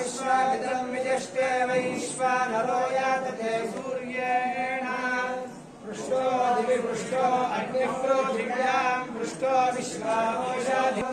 विश्वामित्रं विजष्टे वैश्वानरो यातते सूर्येण पृष्ठो दिवि पृष्ठो अग्निः पृथिव्यां पृष्ठो विश्वामोषाधिरोणमामहन्तामरीतिसिन्धुः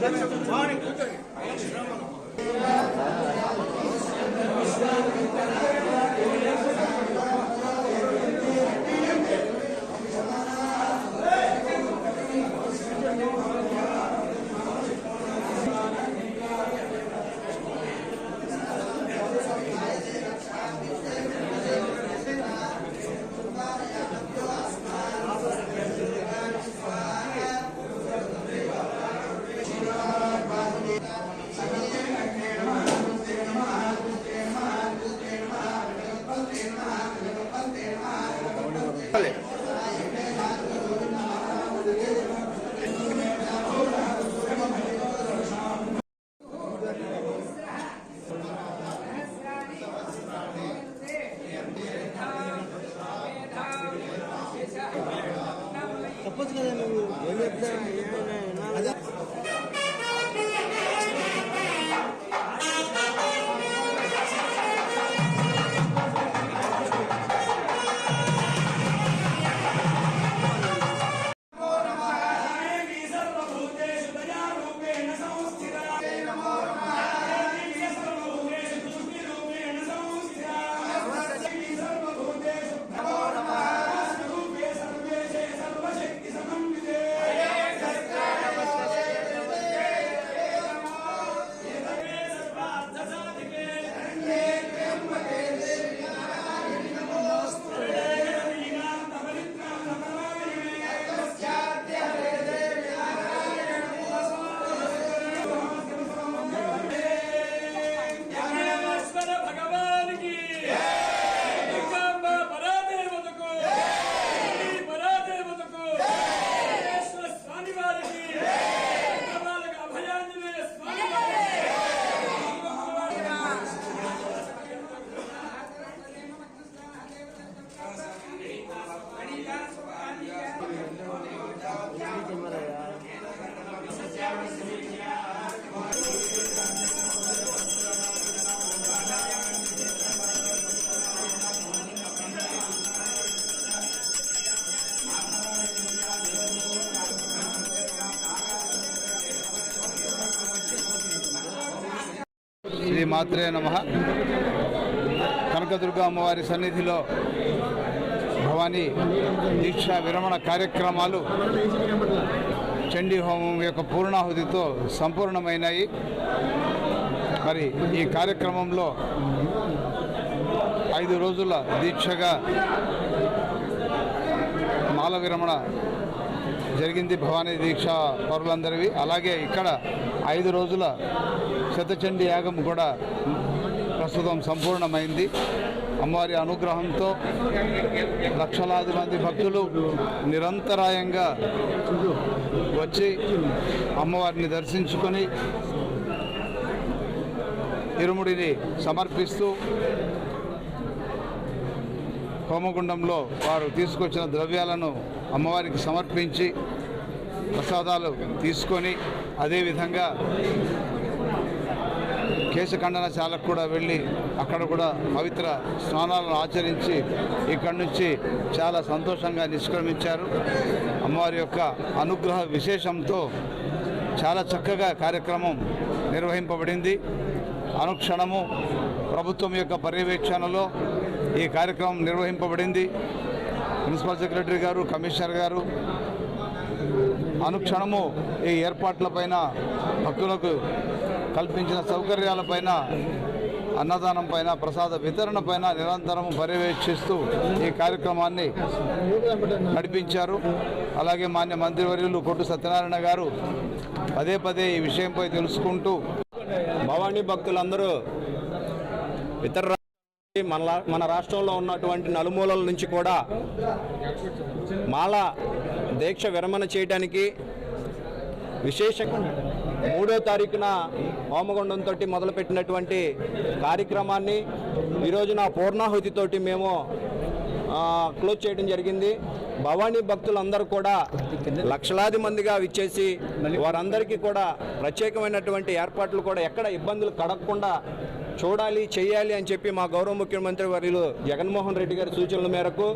Harika. చెప్పొచ్చు కదా నువ్వు. ఏం చెప్తా శ్రీ మాత్రే నమ. కనకదుర్గ అమ్మవారి సన్నిధిలో భవానీ దీక్షా విరమణ కార్యక్రమాలు చండీ హోమం యొక్క పూర్ణాహుతితో సంపూర్ణమైనాయి. మరి ఈ కార్యక్రమంలో ఐదు రోజుల దీక్షగా మాల విరమణ జరిగింది భవానీ దీక్ష పరులందరివి. అలాగే ఇక్కడ ఐదు రోజుల శతచండి యాగం కూడా ప్రస్తుతం సంపూర్ణమైంది. అమ్మవారి అనుగ్రహంతో లక్షలాది మంది భక్తులు నిరంతరాయంగా వచ్చి అమ్మవారిని దర్శించుకొని ఇరుముడిని సమర్పిస్తూ హోమగుండంలో వారు తీసుకొచ్చిన ద్రవ్యాలను అమ్మవారికి సమర్పించి ప్రసాదాలు తీసుకొని అదేవిధంగా కేశఖండనశాలకు కూడా వెళ్ళి అక్కడ కూడా పవిత్ర స్నానాలను ఆచరించి ఇక్కడి నుంచి చాలా సంతోషంగా నిష్క్రమించారు. అమ్మవారి యొక్క అనుగ్రహ విశేషంతో చాలా చక్కగా కార్యక్రమం నిర్వహింపబడింది. అనుక్షణము ప్రభుత్వం యొక్క పర్యవేక్షణలో ఈ కార్యక్రమం నిర్వహింపబడింది. ప్రిన్సిపల్ సెక్రటరీ గారు కమిషనర్ గారు అనుక్షణము ఈ ఏర్పాట్లపైన భక్తులకు కల్పించిన సౌకర్యాలపైన అన్నదానం పైన ప్రసాద వితరణ పైన నిరంతరం పర్యవేక్షిస్తూ ఈ కార్యక్రమాన్ని నడిపించారు. అలాగే మాన్య మంత్రివర్యులు కొట్టు సత్యనారాయణ గారు పదే పదే ఈ విషయంపై తెలుసుకుంటూ భవానీ భక్తులందరూ ఇతర మన మన రాష్ట్రంలో ఉన్నటువంటి నలుమూలల నుంచి కూడా మాల దీక్ష విరమణ చేయడానికి విశేషంగా మూడో తారీఖున హోమగుండంతో మొదలుపెట్టినటువంటి కార్యక్రమాన్ని ఈరోజు నా పూర్ణాహుతితోటి మేము క్లోజ్ చేయడం జరిగింది. భవానీ భక్తులందరూ కూడా లక్షలాది మందిగా విచ్చేసి వారందరికీ కూడా ప్రత్యేకమైనటువంటి ఏర్పాట్లు కూడా ఎక్కడ ఇబ్బందులు కడగకుండా చూడాలి చేయాలి అని చెప్పి మా గౌరవ ముఖ్యమంత్రి వర్యులు జగన్మోహన్ రెడ్డి గారి సూచనల మేరకు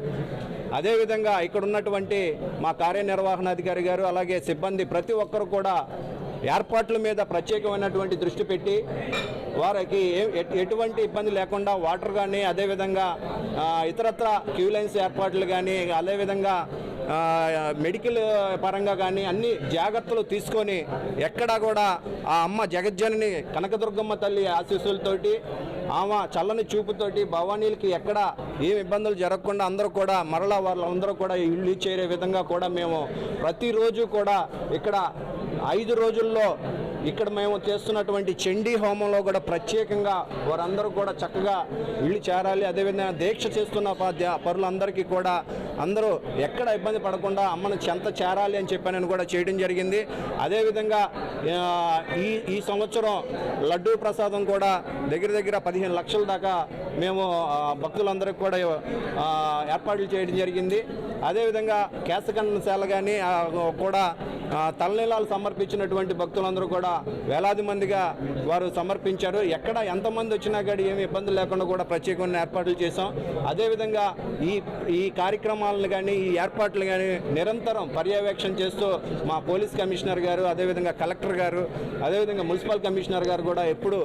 అదేవిధంగా ఇక్కడ ఉన్నటువంటి మా కార్యనిర్వహణాధికారి గారు అలాగే సిబ్బంది ప్రతి ఒక్కరు కూడా ఏర్పాట్ల మీద ప్రత్యేకమైనటువంటి దృష్టి పెట్టి వారికి ఎటువంటి ఇబ్బంది లేకుండా వాటర్ కానీ అదేవిధంగా ఇతరత్ర క్యూ లైన్స్ ఏర్పాట్లు కానీ అదేవిధంగా మెడికల్ పరంగా కానీ అన్ని జాగ్రత్తలు తీసుకొని ఎక్కడా కూడా ఆ అమ్మ జగజ్జనని కనకదుర్గమ్మ తల్లి ఆశీస్సులతోటి ఆమె చల్లని చూపుతోటి భవానీలకి ఎక్కడ ఏం ఇబ్బందులు జరగకుండా అందరూ కూడా మరలా వాళ్ళందరూ కూడా ఇల్లు చేరే విధంగా కూడా మేము ప్రతిరోజు కూడా ఇక్కడ ఐదు రోజుల్లో ఇక్కడ మేము చేస్తున్నటువంటి చండీ హోమంలో కూడా ప్రత్యేకంగా వారందరూ కూడా చక్కగా ఇల్లు చేరాలి. అదేవిధంగా దీక్ష చేస్తున్న ఉపాధ్యాయ పరులందరికీ కూడా అందరూ ఎక్కడ ఇబ్బంది పడకుండా అమ్మను చెంత చేరాలి అని చెప్పి కూడా చేయడం జరిగింది. అదేవిధంగా ఈ ఈ సంవత్సరం లడ్డూ ప్రసాదం కూడా దగ్గర దగ్గర పదిహేను లక్షల దాకా మేము భక్తులందరికీ కూడా ఏర్పాట్లు చేయడం జరిగింది. అదేవిధంగా కేశఖండనశాల కానీ కూడా తలనీలాలు సమర్పించినటువంటి భక్తులందరూ కూడా వేలాది మందిగా వారు సమర్పించారు. ఎక్కడ ఎంతమంది వచ్చినా కానీ ఏమి ఇబ్బంది లేకుండా కూడా ప్రత్యేకమైన ఏర్పాట్లు చేశాం. అదేవిధంగా ఈ ఈ కార్యక్రమాలను కానీ ఈ ఏర్పాట్లు కానీ నిరంతరం పర్యవేక్షణ చేస్తూ మా పోలీస్ కమిషనర్ గారు అదేవిధంగా కలెక్టర్ గారు అదేవిధంగా మున్సిపల్ కమిషనర్ గారు కూడా ఎప్పుడు